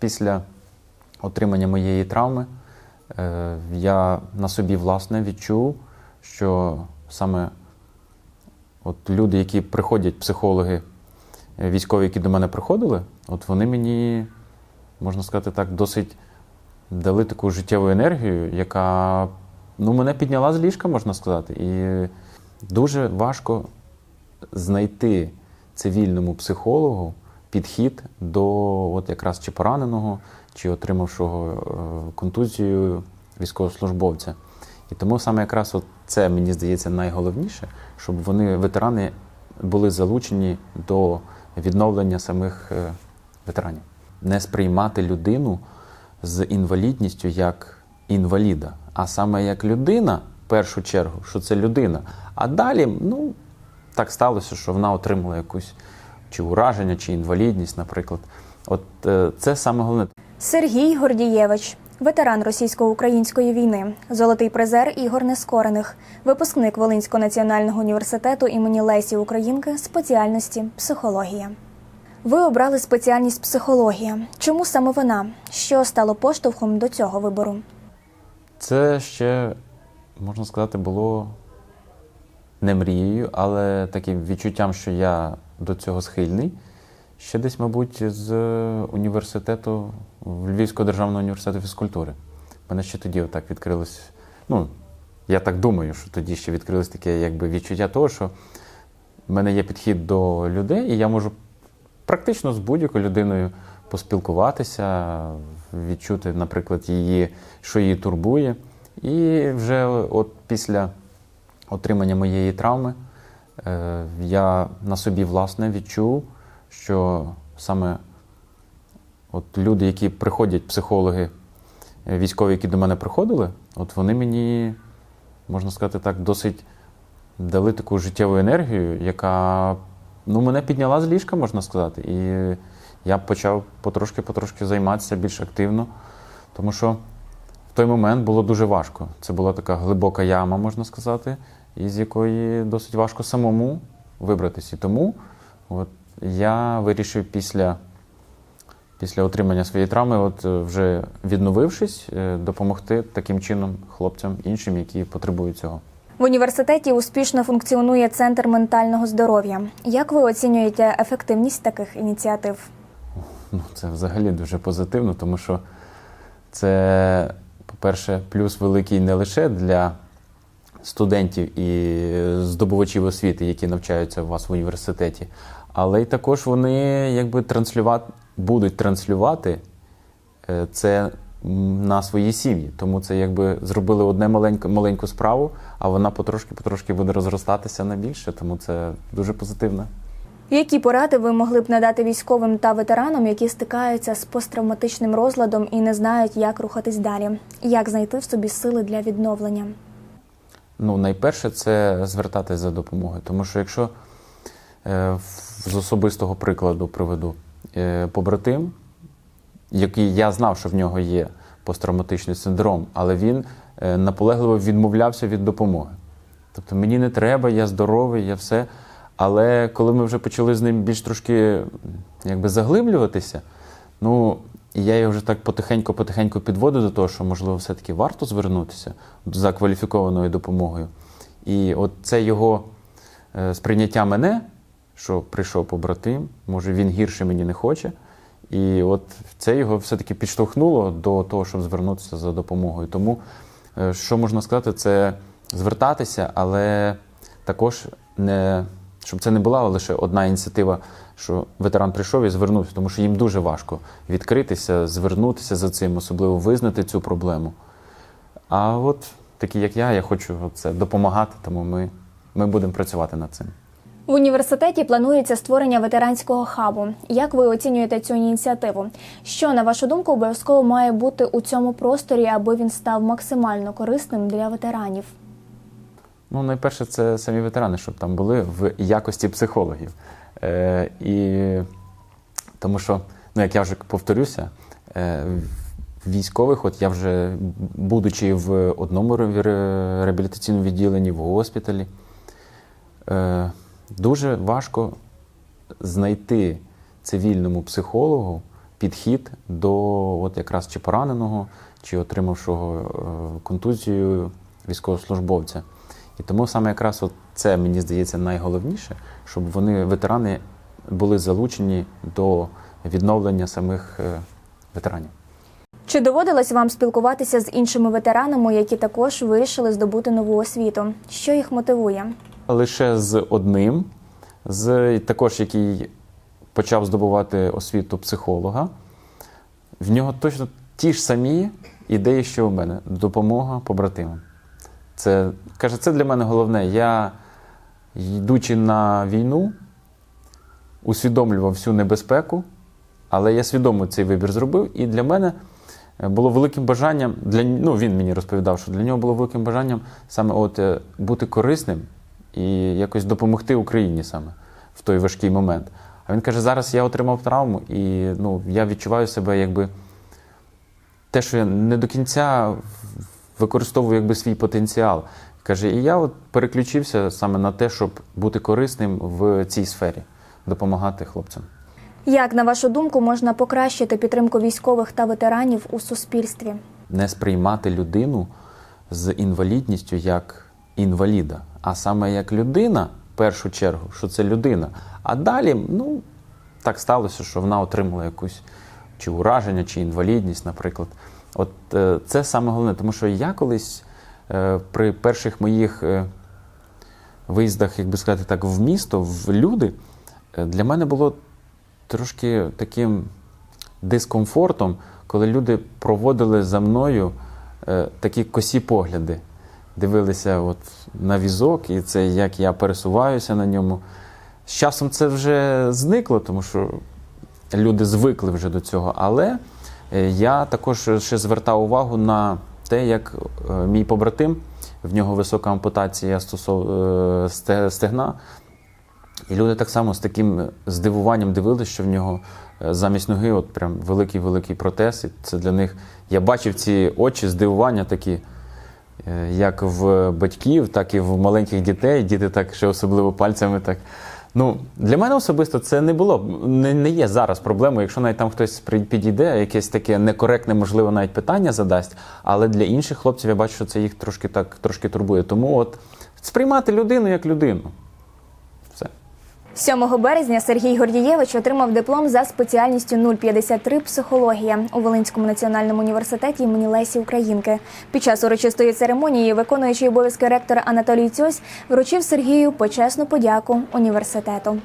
після отримання моєї травми е, я на собі власне відчув, що саме от люди, які приходять, психологи, е, військові, які до мене приходили, от вони мені, можна сказати так, досить дали таку життєву енергію, яка ну, мене підняла з ліжка, можна сказати. І дуже важко знайти цивільному психологу підхід до от якраз чи пораненого, чи отримавшого е, контузію військовослужбовця. І тому саме якраз от це мені здається найголовніше, щоб вони, ветерани, були залучені до відновлення самих е, ветеранів. Не сприймати людину з інвалідністю як інваліда, а саме як людина, в першу чергу, що це людина. А далі, ну, так сталося, що вона отримала якусь чи ураження, чи інвалідність, наприклад. От е, це саме головне. Сергій Гордієвич, ветеран російсько-української війни, золотий призер ігор нескорених, випускник Волинського національного університету імені Лесі Українки спеціальності психологія. Ви обрали спеціальність психологія. Чому саме вона? Що стало поштовхом до цього вибору? Це ще, можна сказати, було не мрією, але таким відчуттям, що я до цього схильний. Ще десь, мабуть, з університету Львівського державного університету фізкультури. У мене ще тоді отак відкрилось. Ну, я так думаю, що тоді ще відкрилось таке якби відчуття того, що в мене є підхід до людей, і я можу практично з будь-якою людиною поспілкуватися, відчути, наприклад, її, що її турбує. І вже от після отримання моєї травми е, я на собі власне відчув, що саме от люди, які приходять, психологи, е, військові, які до мене приходили, от вони мені, можна сказати так, досить дали таку життєву енергію, яка ну, мене підняла з ліжка, можна сказати. І я почав потрошки-потрошки займатися більш активно, тому що в той момент було дуже важко. Це була така глибока яма, можна сказати, із якої досить важко самому вибратися. Тому от, я вирішив після, після отримання своєї травми, от, е, вже відновившись, е, допомогти таким чином хлопцям іншим, які потребують цього. В університеті успішно функціонує центр ментального здоров'я. Як ви оцінюєте ефективність таких ініціатив? Ну, це взагалі дуже позитивно, тому що це, по-перше, плюс великий не лише для студентів і здобувачів освіти, які навчаються у вас в університеті, але й також вони якби транслювати, будуть транслювати е, це на свої сім'ї. Тому це якби зробили одне маленьку, маленьку справу, а вона потрошки-потрошки буде розростатися на більше, тому це дуже позитивно. Які поради ви могли б надати військовим та ветеранам, які стикаються з посттравматичним розладом і не знають, як рухатись далі? Як знайти в собі сили для відновлення? Ну, найперше, це звертатись за допомогою. Тому що якщо е, з особистого прикладу приведу е, побратим, який я знав, що в нього є посттравматичний синдром, але він е, наполегливо відмовлявся від допомоги. Тобто мені не треба, я здоровий, я все. Але коли ми вже почали з ним більш трошки якби заглиблюватися, ну і я його вже так потихеньку-потихеньку підводив до того, що можливо все-таки варто звернутися за кваліфікованою допомогою. І от це його е, сприйняття мене, що прийшов побратим, може він гірше мені не хоче. І от це його все-таки підштовхнуло до того, щоб звернутися за допомогою. Тому, е, що можна сказати, це звертатися, але також не щоб це не була лише одна ініціатива, що ветеран прийшов і звернувся, тому що їм дуже важко відкритися, звернутися за цим, особливо визнати цю проблему. А от такі, як я, я хочу це допомагати, тому ми, ми будемо працювати над цим. В університеті планується створення ветеранського хабу. Як ви оцінюєте цю ініціативу? Що на вашу думку обов'язково має бути у цьому просторі, аби він став максимально корисним для ветеранів? Ну, найперше, це самі ветерани, щоб там були в якості психологів. Е, і тому що, ну як я вже повторюся, е, військових, от я вже, будучи в одному ре- ре- реабілітаційному відділенні, в госпіталі, е, дуже важко знайти цивільному психологу підхід до от якраз чи пораненого, чи отримавшого е, контузію військовослужбовця. І тому саме якраз от це мені здається найголовніше, щоб вони, ветерани, були залучені до відновлення самих е, ветеранів. Чи доводилось вам спілкуватися з іншими ветеранами, які також вирішили здобути нову освіту? Що їх мотивує? Лише з одним, з також який почав здобувати освіту психолога. В нього точно ті ж самі ідеї, що у мене допомога побратимам. Це каже, це для мене головне. Я, йдучи на війну, усвідомлював всю небезпеку, але я свідомо цей вибір зробив. І для мене е, було великим бажанням, для, ну, він мені розповідав, що для нього було великим бажанням саме от, е, бути корисним і якось допомогти Україні саме в той важкий момент. А він каже: зараз я отримав травму, і ну, я відчуваю себе якби те, що я не до кінця використовую якби свій потенціал. Каже, і я от переключився саме на те, щоб бути корисним в цій сфері, допомагати хлопцям. Як на вашу думку можна покращити підтримку військових та ветеранів у суспільстві? Не сприймати людину з інвалідністю як інваліда, а саме як людина, в першу чергу, що це людина. А далі, ну, так сталося, що вона отримала якусь чи ураження, чи інвалідність, наприклад. От е, це саме головне, тому що я колись при перших моїх е, виїздах, як би сказати так, в місто, в люди, е, для мене було трошки таким дискомфортом, коли люди проводили за мною е, такі косі погляди. Дивилися от на візок, і це як я пересуваюся на ньому. З часом це вже зникло, тому що люди звикли вже до цього. Але е, я також ще звертав увагу на те, як е, мій побратим, в нього висока ампутація стосов е, стегна. І люди так само з таким здивуванням дивилися, що в нього е, замість ноги от прям великий-великий протез. І це для них. Я бачив ці очі здивування такі, як в батьків, так і в маленьких дітей. Діти так ще особливо пальцями так. Ну, для мене особисто це не було, не, не є зараз проблемою, якщо навіть там хтось підійде, якесь таке некоректне, можливо, навіть питання задасть. Але для інших хлопців я бачу, що це їх трошки так трошки турбує. Тому от сприймати людину як людину. Все. 7 березня Сергій Гордієвич отримав диплом за спеціальністю 053 психологія у Волинському національному університеті імені Лесі Українки. Під час урочистої церемонії виконуючий обов'язки ректора Анатолій Цьось вручив Сергію почесну подяку університету.